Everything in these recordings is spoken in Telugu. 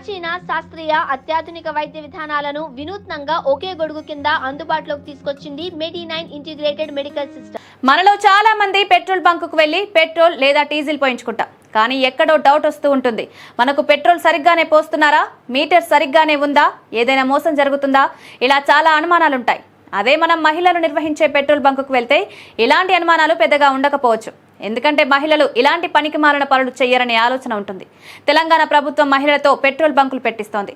ప్రాచీన శాస్త్రీయ అత్యాధునిక వైద్య విధానాలను వినూత్నంగా ఒకే గొడుగు కింద అందుబాటులోకి తీసుకొచ్చింది medi nine integrated medical system. మనలో చాలా మంది పెట్రోల్ బంకుకు వెళ్ళి పెట్రోల్ లేదా డీజిల్ పోయించుకుంటాం. కానీ ఎక్కడో డౌట్ వస్తూ ఉంటుంది. మనకు పెట్రోల్ సరిగ్గానే పోస్తున్నారా? మీటర్ సరిగ్గానే ఉందా? ఏదైనా మోసం జరుగుతుందా? ఇలా చాలా అనుమానాలుంటాయి. అదే మనం మహిళలు నిర్వహించే పెట్రోల్ బంకుకు వెళ్తే ఇలాంటి అనుమానాలు పెద్దగా ఉండకపోవచ్చు. ఎందుకంటే మహిళలు ఇలాంటి పనికి మాలిన పనులు చేయరనే ఆలోచన ఉంటుంది. తెలంగాణ ప్రభుత్వం మహిళలతో పెట్రోల్ బంకులు పెట్టిస్తోంది.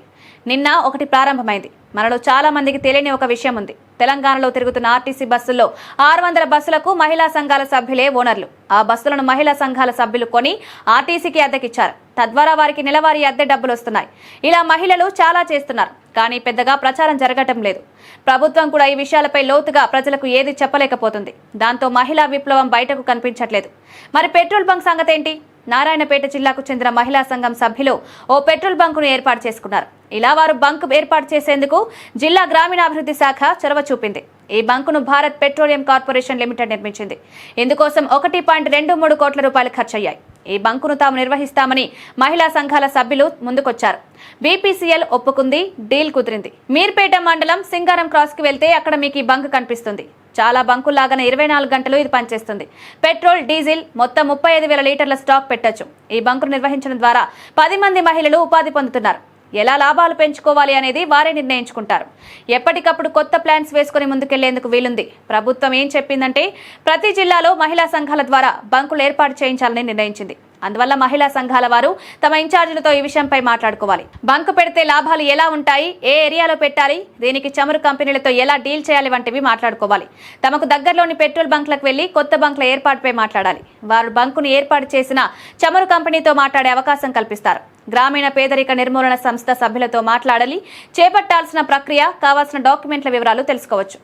నిన్న ఒకటి ప్రారంభమైంది. మనలో చాలా మందికి తెలియని ఒక విషయం ఉంది. తెలంగాణలో తిరుగుతున్న ఆర్టీసీ బస్సుల్లో ఆరు వందల బస్సులకు మహిళా సంఘాల సభ్యులే ఓనర్లు. ఆ బస్సులను మహిళా సంఘాల సభ్యులు కొని ఆర్టీసీకి అద్దెకిచ్చారు. తద్వారా వారికి నెలవారీ అద్దె డబ్బులు వస్తున్నాయి ఇలా మహిళలు చాలా చేస్తున్నారు. కానీ పెద్దగా ప్రచారం జరగటం లేదు. ప్రభుత్వం కూడా ఈ విషయాలపై లోతుగా ప్రజలకు ఏది చెప్పలేకపోతుంది. దాంతో మహిళా విప్లవం బయటకు కనిపించట్లేదు. మరి పెట్రోల్ బంక్ సంగతేంటి? నారాయణపేట జిల్లాకు చెందిన మహిళా సంఘం సభ్యులు ఓ పెట్రోల్ బంకును ఏర్పాటు చేసుకున్నారు. ఇలా వారు బంక్ ఏర్పాటు చేసేందుకు జిల్లా గ్రామీణాభివృద్ధి శాఖ చొరవ చూపింది. ఈ బంకును భారత్ పెట్రోలియం కార్పొరేషన్ లిమిటెడ్ నిర్మించింది. ఇందుకోసం ఒకటి పాయింట్ రెండు మూడు కోట్ల రూపాయలు ఖర్చయ్యాయి. ఈ బంకును తాము నిర్వహిస్తామని మహిళా సంఘాల సభ్యులు ముందుకొచ్చారు. బీపీసీఎల్ ఒప్పుకుంది డీల్ కుదిరింది. మీర్పేట మండలం సింగారం క్రాస్కి వెళ్తే అక్కడ మీకు ఈ బంక్ కనిపిస్తుంది. చాలా బంకుల్లాగానే ఇరవై నాలుగు గంటలు ఇది పనిచేస్తుంది. పెట్రోల్ డీజిల్ మొత్తం ముప్పై ఐదు వేల లీటర్ల స్టాక్ పెట్టొచ్చు. ఈ బంకును నిర్వహించడం ద్వారా పది మంది మహిళలు ఉపాధి పొందుతున్నారు. ఎలా లాభాలు పెంచుకోవాలి అనేది వారే నిర్ణయించుకుంటారు. ఎప్పటికప్పుడు కొత్త ప్లాన్స్ వేసుకుని ముందుకెళ్ళేందుకు వీలుంది. ప్రభుత్వం ఏం చెప్పిందంటే ప్రతి జిల్లాలో మహిళా సంఘాల ద్వారా బంకులు ఏర్పాటు చేయించాలని నిర్ణయించింది. అందువల్ల మహిళా సంఘాల వారు తమ ఇన్ఛార్జీలతో ఈ విషయంపై మాట్లాడుకోవాలి. బంకు పెడితే లాభాలు ఎలా ఉంటాయి? ఏ ఏరియాలో పెట్టాలి? దీనికి చమురు కంపెనీలతో ఎలా డీల్ చేయాలి? వంటివి మాట్లాడుకోవాలి. తమకు దగ్గరలోని పెట్రోల్ బంక్లకు వెళ్ళి కొత్త బంక్ల ఏర్పాటుపై మాట్లాడాలి. వారు బంకును ఏర్పాటు చేసిన చమురు కంపెనీతో మాట్లాడే అవకాశం కల్పిస్తారు. గ్రామీణ పేదరిక నిర్మూలన సంస్థ సభ్యులతో మాట్లాడాలి. చేపట్టాల్సిన ప్రక్రియ కావాల్సిన డాక్యుమెంట్ల వివరాలు తెలుసుకోవచ్చు.